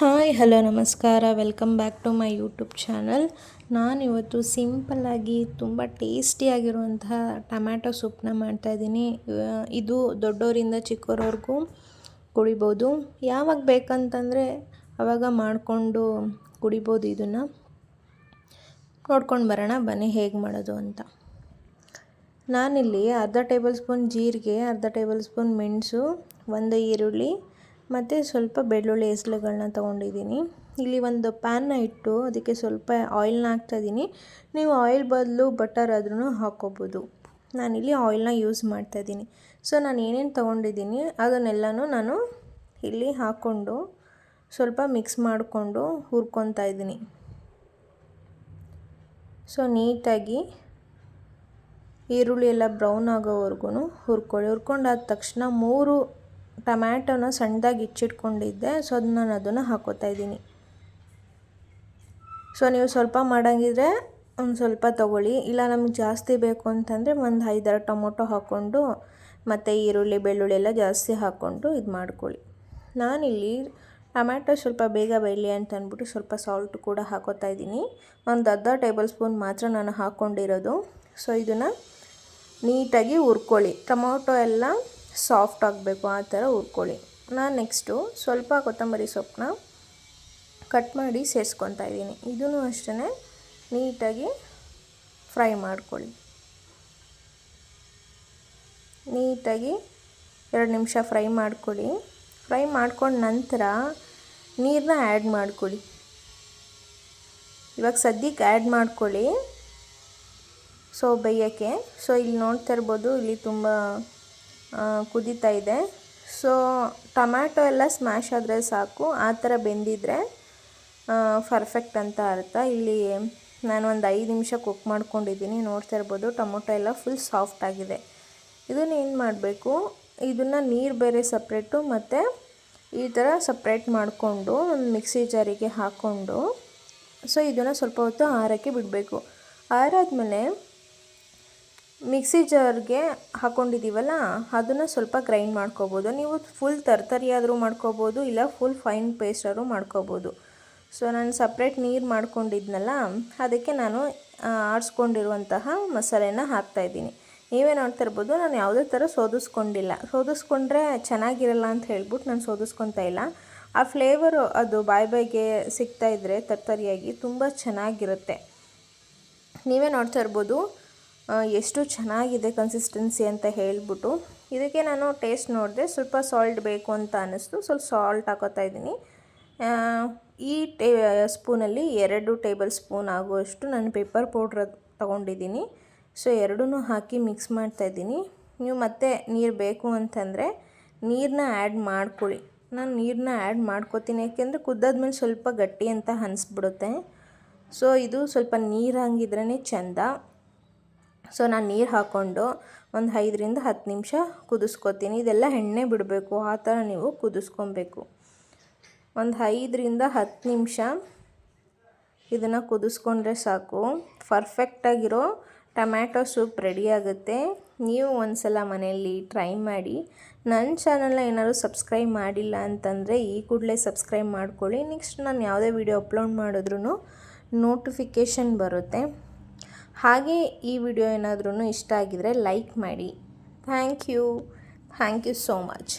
Hi, hello, ನಮಸ್ಕಾರ. Welcome back to my YouTube channel. ನಾನಿವತ್ತು ಸಿಂಪಲ್ಲಾಗಿ ತುಂಬ ಟೇಸ್ಟಿಯಾಗಿರುವಂತಹ ಟೊಮ್ಯಾಟೊ ಸೂಪ್ನ ಮಾಡ್ತಾಯಿದ್ದೀನಿ ಇದು ದೊಡ್ಡವರಿಂದ ಚಿಕ್ಕವರವರೆಗೂ ಕುಡಿಬೋದು. ಯಾವಾಗ ಬೇಕಂತಂದರೆ ಆವಾಗ ಮಾಡಿಕೊಂಡು ಕುಡಿಬೋದು ಇದನ್ನು. ನೋಡ್ಕೊಂಡು ಬರೋಣ, ಬನ್ನಿ ಹೇಗೆ ಮಾಡೋದು ಅಂತ. ನಾನಿಲ್ಲಿ ಅರ್ಧ ಟೇಬಲ್ ಸ್ಪೂನ್ ಜೀರಿಗೆ, ಅರ್ಧ ಟೇಬಲ್ ಸ್ಪೂನ್ ಮೆಣಸು, ಒಂದು ಈರುಳ್ಳಿ ಮತ್ತು ಸ್ವಲ್ಪ ಬೆಳ್ಳುಳ್ಳಿ ಹೆಸ್ಳುಗಳನ್ನ ತೊಗೊಂಡಿದ್ದೀನಿ. ಇಲ್ಲಿ ಒಂದು ಪ್ಯಾನ್ನ ಇಟ್ಟು ಅದಕ್ಕೆ ಸ್ವಲ್ಪ ಆಯಿಲ್ನ ಹಾಕ್ತಾಯಿದ್ದೀನಿ. ನೀವು ಆಯಿಲ್ ಬದಲು ಬಟರ್ ಆದ್ರೂ ಹಾಕ್ಕೋಬೋದು. ನಾನಿಲ್ಲಿ ಆಯಿಲ್ನ ಯೂಸ್ ಮಾಡ್ತಾಯಿದ್ದೀನಿ. ಸೊ, ನಾನು ಏನೇನು ತೊಗೊಂಡಿದ್ದೀನಿ ಅದನ್ನೆಲ್ಲನೂ ನಾನು ಇಲ್ಲಿ ಹಾಕ್ಕೊಂಡು ಸ್ವಲ್ಪ ಮಿಕ್ಸ್ ಮಾಡಿಕೊಂಡು ಹುರ್ಕೊತಾ ಇದ್ದೀನಿ. ಸೊ, ನೀಟಾಗಿ ಈರುಳ್ಳಿ ಎಲ್ಲ ಬ್ರೌನ್ ಆಗೋವರೆಗೂ ಹುರ್ಕೊಳ್ಳಿ. ಹುರ್ಕೊಂಡಾದ ತಕ್ಷಣ ಮೂರು ಟೊಮ್ಯಾಟೊನ ಸಣ್ಣದಾಗಿ ಹೆಚ್ಚಿಟ್ಕೊಂಡಿದ್ದೆ ಸೊ ನಾನು ಅದನ್ನು ಹಾಕೋತಾ ಇದ್ದೀನಿ. ಸೊ ನೀವು ಸ್ವಲ್ಪ ಮಾಡೋಂಗಿದ್ರೆ ಒಂದು ಸ್ವಲ್ಪ ತೊಗೊಳ್ಳಿ. ಇಲ್ಲ ನಮ್ಗೆ ಜಾಸ್ತಿ ಬೇಕು ಅಂತಂದರೆ ಒಂದು ಐದಾರು ಟೊಮೊಟೊ ಹಾಕ್ಕೊಂಡು ಮತ್ತು ಈರುಳ್ಳಿ, ಬೆಳ್ಳುಳ್ಳಿ ಎಲ್ಲ ಜಾಸ್ತಿ ಹಾಕ್ಕೊಂಡು ಇದು ಮಾಡ್ಕೊಳ್ಳಿ. ನಾನಿಲ್ಲಿ ಟೊಮ್ಯಾಟೊ ಸ್ವಲ್ಪ ಬೇಗ ಬೇಯಲಿ ಅಂತ ಅಂದ್ಬಿಟ್ಟು ಸ್ವಲ್ಪ ಸಾಲ್ಟ್ ಕೂಡ ಹಾಕೋತಾ ಇದ್ದೀನಿ. ಒಂದು ಅರ್ಧ ಟೇಬಲ್ ಸ್ಪೂನ್ ಮಾತ್ರ ನಾನು ಹಾಕ್ಕೊಂಡಿರೋದು ಸೊ ಇದನ್ನು ನೀಟಾಗಿ ಹುರ್ಕೊಳ್ಳಿ. ಟೊಮೊಟೊ ಎಲ್ಲ ಸಾಫ್ಟ್ ಆಗಬೇಕು ಆ ಥರ ಹುರ್ಕೊಳ್ಳಿ. ನಾನು ನೆಕ್ಸ್ಟು ಸ್ವಲ್ಪ ಕೊತ್ತಂಬರಿ ಸೊಪ್ಪನ್ನ ಕಟ್ ಮಾಡಿ ಸೇರಿಸ್ಕೊತಾ ಇದ್ದೀನಿ. ಇದೂ ಅಷ್ಟೇ ನೀಟಾಗಿ ಫ್ರೈ ಮಾಡ್ಕೊಳ್ಳಿ. ನೀಟಾಗಿ ಎರಡು ನಿಮಿಷ ಫ್ರೈ ಮಾಡ್ಕೊಳ್ಳಿ. ಫ್ರೈ ಮಾಡ್ಕೊಂಡ ನಂತರ ನೀರನ್ನ ಆ್ಯಡ್ ಮಾಡ್ಕೊಳ್ಳಿ. ಇವಾಗ ಸದ್ಯಕ್ಕೆ ಆ್ಯಡ್ ಮಾಡ್ಕೊಳ್ಳಿ. ಸೊ, ಬೇಯೋಕ್ಕೆ. ಸೊ, ಇಲ್ಲಿ ನೋಡ್ತಾ ಇರ್ಬೋದು, ಇಲ್ಲಿ ತುಂಬ ಕುದೀತಾ ಇದೆ. ಸೊ ಟೊಮ್ಯಾಟೊ ಎಲ್ಲ ಸ್ಮ್ಯಾಶ್ ಆದರೆ ಸಾಕು. ಆ ಥರ ಬೆಂದಿದ್ರೆ ಪರ್ಫೆಕ್ಟ್ ಅಂತ ಅರ್ಥ. ಇಲ್ಲಿ ನಾನು ಒಂದು ಐದು ನಿಮಿಷ ಕುಕ್ ಮಾಡ್ಕೊಂಡಿದ್ದೀನಿ. ನೋಡ್ತಾ ಇರ್ಬೋದು ಟೊಮೊಟೊ ಎಲ್ಲ ಫುಲ್ ಸಾಫ್ಟ್ ಆಗಿದೆ. ಇದನ್ನು ಏನು ಮಾಡಬೇಕು? ಇದನ್ನು ನೀರು ಬೇರೆ ಸಪ್ರೇಟು ಮತ್ತು ಈ ಥರ ಸಪ್ರೇಟ್ ಮಾಡಿಕೊಂಡು ಒಂದು ಮಿಕ್ಸಿ ಜಾರಿಗೆ ಹಾಕ್ಕೊಂಡು ಸೊ ಇದನ್ನು ಸ್ವಲ್ಪ ಹೊತ್ತು ಆರಕ್ಕೆ ಬಿಡಬೇಕು. ಆರಾದಮೇಲೆ ಮಿಕ್ಸಿ ಜಾರ್ಗೆ ಹಾಕ್ಕೊಂಡಿದ್ದೀವಲ್ಲ ಅದನ್ನು ಸ್ವಲ್ಪ ಗ್ರೈಂಡ್ ಮಾಡ್ಕೋಬೋದು. ನೀವು ಫುಲ್ ತರ್ತರಿ ಆದರೂ ಮಾಡ್ಕೋಬೋದು, ಇಲ್ಲ ಫುಲ್ ಫೈನ್ ಪೇಸ್ಟ್ ಆದರೂ ಮಾಡ್ಕೋಬೋದು. ಸೊ ನಾನು ಸಪ್ರೇಟ್ ನೀರು ಮಾಡ್ಕೊಂಡಿದ್ನಲ್ಲ, ಅದಕ್ಕೆ ನಾನು ಆಡಿಸ್ಕೊಂಡಿರುವಂತಹ ಮಸಾಲೆನ ಹಾಕ್ತಾಯಿದ್ದೀನಿ ನೀವೇ ನೋಡ್ತಾ ಇರ್ಬೋದು ನಾನು ಯಾವುದೇ ಥರ ಸೋದಿಸ್ಕೊಂಡಿಲ್ಲ. ಸೋದಿಸ್ಕೊಂಡ್ರೆ ಚೆನ್ನಾಗಿರಲ್ಲ ಅಂತ ಹೇಳ್ಬಿಟ್ಟು ನಾನು ಸೋದಿಸ್ಕೊತಾ ಇಲ್ಲ. ಆ ಫ್ಲೇವರು ಅದು ಬಾಯ್ ಬಾಯಿಗೆ ಸಿಗ್ತಾಯಿದ್ರೆ ತರ್ತರಿಯಾಗಿ ತುಂಬ ಚೆನ್ನಾಗಿರುತ್ತೆ. ನೀವೇ ನೋಡ್ತಾ ಇರ್ಬೋದು ಎಷ್ಟು ಚೆನ್ನಾಗಿದೆ ಕನ್ಸಿಸ್ಟೆನ್ಸಿ ಅಂತ ಹೇಳಿಬಿಟ್ಟು ಇದಕ್ಕೆ ನಾನು ಟೇಸ್ಟ್ ನೋಡಿದೆ ಸ್ವಲ್ಪ ಸಾಲ್ಟ್ ಬೇಕು ಅಂತ ಅನ್ನಿಸ್ತು. ಸ್ವಲ್ಪ ಸಾಲ್ಟ್ ಹಾಕೋತಾ ಇದ್ದೀನಿ. ಈ ಟೇ, ಸ್ಪೂನಲ್ಲಿ ಎರಡು ಟೇಬಲ್ ಸ್ಪೂನ್ ಆಗುವಷ್ಟು ನಾನು ಪೇಪರ್ ಪೌಡ್ರ್ ತೊಗೊಂಡಿದ್ದೀನಿ. ಸೊ ಎರಡೂ ಹಾಕಿ ಮಿಕ್ಸ್ ಮಾಡ್ತಾಯಿದ್ದೀನಿ ನೀವು ಮತ್ತೆ ನೀರು ಬೇಕು ಅಂತಂದರೆ ನೀರನ್ನ ಆ್ಯಡ್ ಮಾಡ್ಕೊಳ್ಳಿ. ನಾನು ನೀರನ್ನ ಆ್ಯಡ್ ಮಾಡ್ಕೋತೀನಿ, ಯಾಕೆಂದರೆ ಕುದ್ದಾದ್ಮೇಲೆ ಸ್ವಲ್ಪ ಗಟ್ಟಿ ಅಂತ ಅನಿಸ್ಬಿಡುತ್ತೆ ಸೊ ಇದು ಸ್ವಲ್ಪ ನೀರು ಹಂಗಿದ್ರೇ ಚೆಂದ. ಸೊ ನಾನು ನೀರು ಹಾಕ್ಕೊಂಡು ಒಂದು ಐದರಿಂದ ಹತ್ತು ನಿಮಿಷ ಕುದಿಸ್ಕೊತೀನಿ. ಇದೆಲ್ಲ ಎಣ್ಣೆ ಬಿಡಬೇಕು, ಆ ಥರ ನೀವು ಕುದಿಸ್ಕೊಬೇಕು. ಒಂದು ಐದರಿಂದ ಹತ್ತು ನಿಮಿಷ ಇದನ್ನು ಕುದಿಸ್ಕೊಂಡ್ರೆ ಸಾಕು. ಪರ್ಫೆಕ್ಟಾಗಿರೋ ಟೊಮ್ಯಾಟೊ ಸೂಪ್ ರೆಡಿ ಆಗುತ್ತೆ. ನೀವು ಒಂದು ಸಲ ಮನೆಯಲ್ಲಿ ಟ್ರೈ ಮಾಡಿ. ನನ್ನ ಚಾನಲ್ನ ಏನಾದರೂ ಸಬ್ಸ್ಕ್ರೈಬ್ ಮಾಡಿಲ್ಲ ಅಂತಂದರೆ ಈ ಕೂಡಲೇ ಸಬ್ಸ್ಕ್ರೈಬ್ ಮಾಡ್ಕೊಳ್ಳಿ. ನೆಕ್ಸ್ಟ್ ನಾನು ಯಾವುದೇ ವಿಡಿಯೋ ಅಪ್ಲೋಡ್ ಮಾಡಿದ್ರೂ ನೋಟಿಫಿಕೇಷನ್ ಬರುತ್ತೆ. ಹಾಗೆ ಈ ವಿಡಿಯೋ ಏನಾದ್ರೂ ಇಷ್ಟ ಆಗಿದರೆ ಲೈಕ್ ಮಾಡಿ. Thank you. Thank you so much.